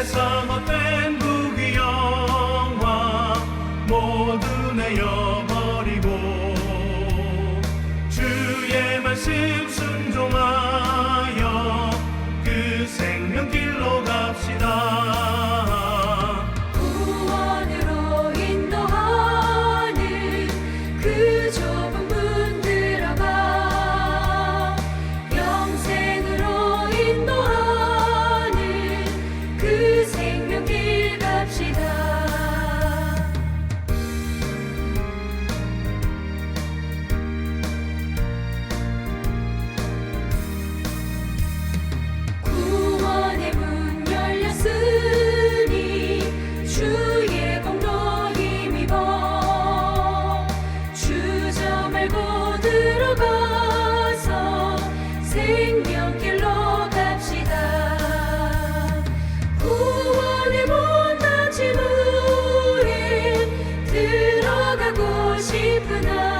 세상 헛된 부귀영화 모두 내어버리고 주의 말씀 순종하여 그 생명길로 갑시다. 구원으로 인도하는 그 좁은 가서 생명길로 갑시다. 구원의 못다짐 우리 들어가고 싶으나